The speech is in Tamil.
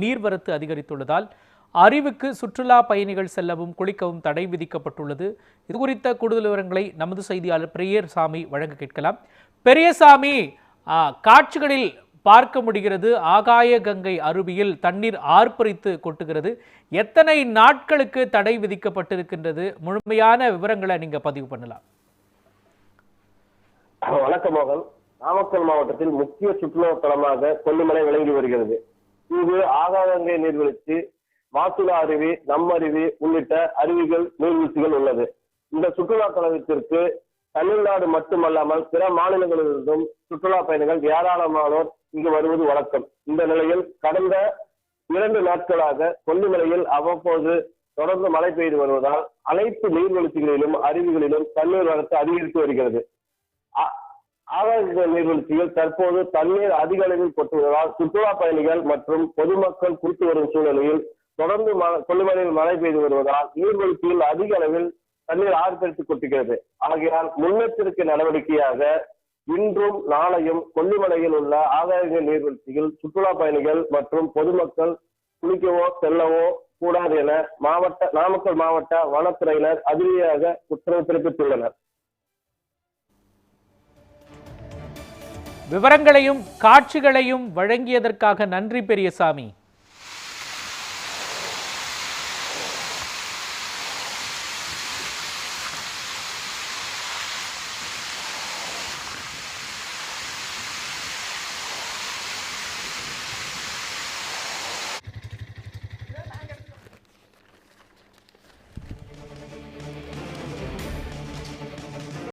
நீர்வரத்து அதிகரித்துள்ளதால் அறிவுக்கு சுற்றுலா பயணிகள் செல்லவும் குளிக்கவும் தடை விதிக்கப்பட்டுள்ளது. இது குறித்த கூடுதல் விவரங்களை நமது செய்தியாளர் பெரியசாமி வழங்க கேட்கலாம். பெரியசாமி காட்சிகளில் பார்க்க முடிகிறது. ஆகாய கங்கை அருவியில் தண்ணீர் ஆர்ப்பரித்து கொட்டுகிறது. எத்தனை நாட்களுக்கு தடை விதிக்கப்பட்டிருக்கின்றது? முழுமையான விவரங்களை நீங்க பதிவு பண்ணலாம். வணக்கம் மோகன். நாமக்கல் மாவட்டத்தில் முக்கிய சுற்றுலா தலமாக கொல்லிமலை விளங்கி வருகிறது. இது ஆகாதங்கை நீர்வீழ்ச்சி மாசுலா அருவி நம்மருவி உள்ளிட்ட அருவிகள் நீர்வீழ்ச்சிகள் உள்ளது. இந்த சுற்றுலா தலத்திற்கு தமிழ்நாடு மட்டுமல்லாமல் பிற மாநிலங்களிலிருந்தும் சுற்றுலா பயணிகள் ஏராளமானோர் இங்கு வருவது வழக்கம். இந்த நிலையில் கடந்த இரண்டு நாட்களாக கொல்லிமலையில் அவ்வப்போது தொடர்ந்து மழை பெய்து வருவதால் அனைத்து நீர்வீழ்ச்சிகளிலும் அருவிகளிலும் தண்ணீர் வரத்து அதிகரித்து வருகிறது. ஆ- ஆகாய நீர்வீழ்ச்சியில் தற்போது தண்ணீர் அதிக அளவில் கொட்டுவதால் சுற்றுலா பயணிகள் மற்றும் பொதுமக்கள் குறித்து வரும் சூழ்நிலையில் தொடர்ந்து கொல்லிமலையில் மழை பெய்து வருவதால் நீர்வீழ்ச்சியில் அதிக அளவில் தண்ணீர் ஆர்ப்பரித்து கொட்டுகிறது. ஆகையால் முன்னெச்சரிக்கை நடவடிக்கையாக இன்றும் நாளையும் கொல்லிமலையில் உள்ள ஆகாய நீர்வீழ்ச்சியில் சுற்றுலா பயணிகள் மற்றும் பொதுமக்கள் குளிக்கவோ செல்லவோ கூடாது என மாவட்ட நாமக்கல் மாவட்ட வனத்துறையினர் அதிரடியாக உத்தரவு பிறப்பித்துள்ளனர். விவரங்களையும் காட்சிகளையும் வழங்கியதற்காக நன்றி பெரியசாமி.